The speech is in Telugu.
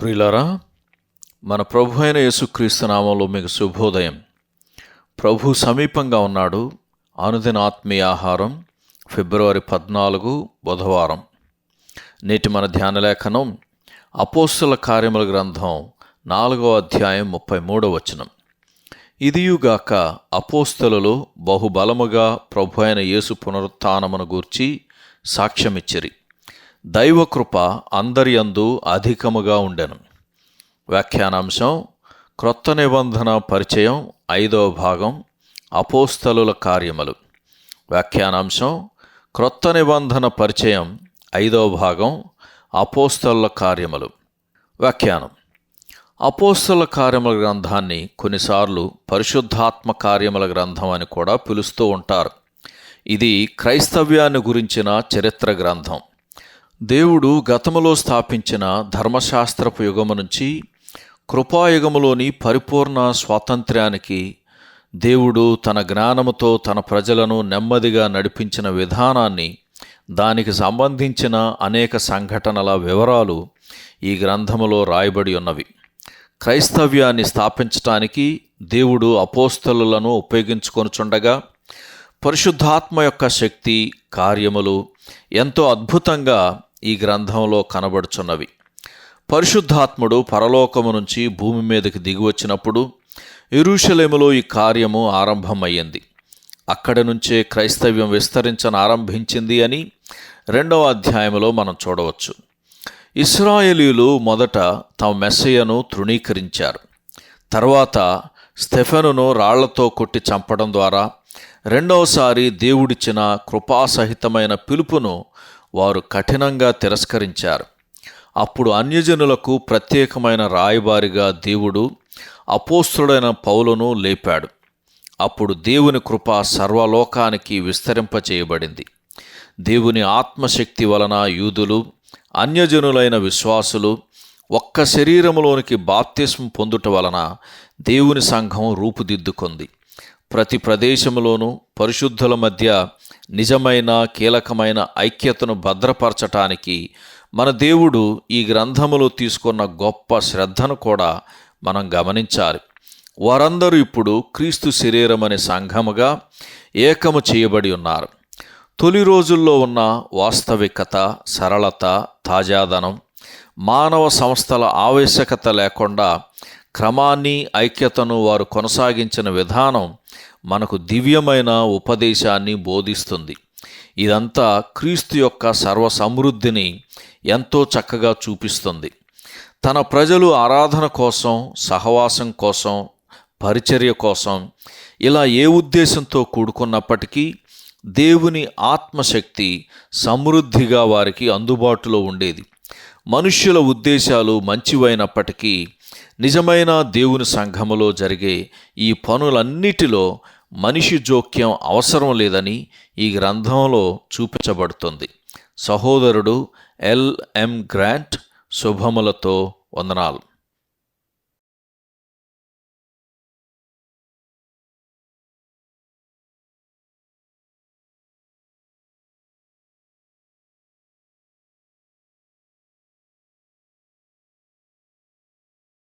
ప్రియులారా మన ప్రభు అయిన యేసుక్రీస్తు నామంలో మీకు శుభోదయం. ప్రభు సమీపంగా ఉన్నాడు. అనుదిన ఆత్మీయ ఆహారం ఫిబ్రవరి పద్నాలుగు బుధవారం. నేటి మన ధ్యాన లేఖనం అపోస్తుల కార్యముల గ్రంథం నాలుగో అధ్యాయం ముప్పై మూడో వచనం. ఇదియుగాక అపోస్తలు బహుబలముగా ప్రభు అయిన యేసు పునరుత్నమును గూర్చి సాక్ష్యమిచ్చిరి. దైవకృప అందరి యందు అధికముగా ఉండెను. వ్యాఖ్యానాంశం క్రొత్త నిబంధన పరిచయం ఐదవ భాగం అపోస్తలుల కార్యములు. వ్యాఖ్యానాంశం క్రొత్త నిబంధన పరిచయం ఐదవ భాగం అపోస్తలుల కార్యములు. వ్యాఖ్యానం. అపోస్తల కార్యముల గ్రంథాన్ని కొన్నిసార్లు పరిశుద్ధాత్మ కార్యముల గ్రంథం అని కూడా పిలుస్తూ ఉంటారు. ఇది క్రైస్తవ్యాన్ని గురించిన చరిత్ర గ్రంథం. దేవుడు గతములో స్థాపించిన ధర్మశాస్త్రపు యుగము నుంచి కృపాయుగములోని పరిపూర్ణ స్వాతంత్ర్యానికి దేవుడు తన జ్ఞానముతో తన ప్రజలను నెమ్మదిగా నడిపించిన విధానాన్ని దానికి సంబంధించిన అనేక సంఘటనల వివరాలు ఈ గ్రంథములో రాయబడి ఉన్నవి. క్రైస్తవ్యాన్ని స్థాపించటానికి దేవుడు అపోస్తలులను ఉపయోగించుకొనుచుండగా పరిశుద్ధాత్మ యొక్క శక్తి కార్యములు ఎంతో అద్భుతంగా ఈ గ్రంథంలో కనబడుచున్నవి. పరిశుద్ధాత్ముడు పరలోకము నుంచి భూమి మీదకి దిగివచ్చినప్పుడు ఇరుషలేములో ఈ కార్యము ఆరంభమయ్యింది. అక్కడి నుంచే క్రైస్తవ్యం విస్తరించను ఆరంభించింది అని రెండవ అధ్యాయంలో మనం చూడవచ్చు. ఇస్రాయేలీలు మొదట తమ మెస్సయ్యను తృణీకరించారు. తర్వాత స్టెఫెనును రాళ్ళతో కొట్టి చంపడం ద్వారా రెండవసారి దేవుడిచ్చిన కృపాసహితమైన పిలుపును వారు కఠినంగా తిరస్కరించారు. అప్పుడు అన్యజనులకు ప్రత్యేకమైన రాయబారిగా దేవుడు అపోస్తుడైన పౌలను లేపాడు. అప్పుడు దేవుని కృప సర్వలోకానికి విస్తరింపచేయబడింది. దేవుని ఆత్మశక్తి వలన యూదులు అన్యజనులైన విశ్వాసులు ఒక్క శరీరములోనికి బాప్తిస్మం పొందుట వలన దేవుని సంఘం రూపుదిద్దుకుంది. ప్రతి ప్రదేశములోనూ పరిశుద్ధుల మధ్య నిజమైన కీలకమైన ఐక్యతను భద్రపరచటానికి మన దేవుడు ఈ గ్రంథములో తీసుకున్న గొప్ప శ్రద్ధను కూడా మనం గమనించాలి. వారందరూ ఇప్పుడు క్రీస్తు శరీరం అనే సంఘముగా ఏకము చేయబడి ఉన్నారు. తొలి రోజుల్లో ఉన్న వాస్తవికత సరళత తాజాదనం మానవ సంస్థల ఆవశ్యకత లేకుండా క్రమాన్ని ఐక్యతను వారు కొనసాగించిన విధానం మనకు దివ్యమైన ఉపదేశాన్ని బోధిస్తుంది. ఇదంతా క్రీస్తు యొక్క సర్వ సమృద్ధిని ఎంతో చక్కగా చూపిస్తుంది. తన ప్రజలు ఆరాధన కోసం సహవాసం కోసం పరిచర్య కోసం ఇలా ఏ ఉద్దేశంతో కూడుకున్నప్పటికీ దేవుని ఆత్మశక్తి సమృద్ధిగా వారికి అందుబాటులో ఉండేది. మనుష్యుల ఉద్దేశాలు మంచివైనప్పటికీ నిజమైన దేవుని సంఘములో జరిగే ఈ పనులన్నిటిలో మనిషి జోక్యం అవసరం లేదని ఈ గ్రంథంలో చూపించబడుతుంది. సహోదరుడు ఎల్ఎం గ్రాంట్ శుభములతో వందనాలు.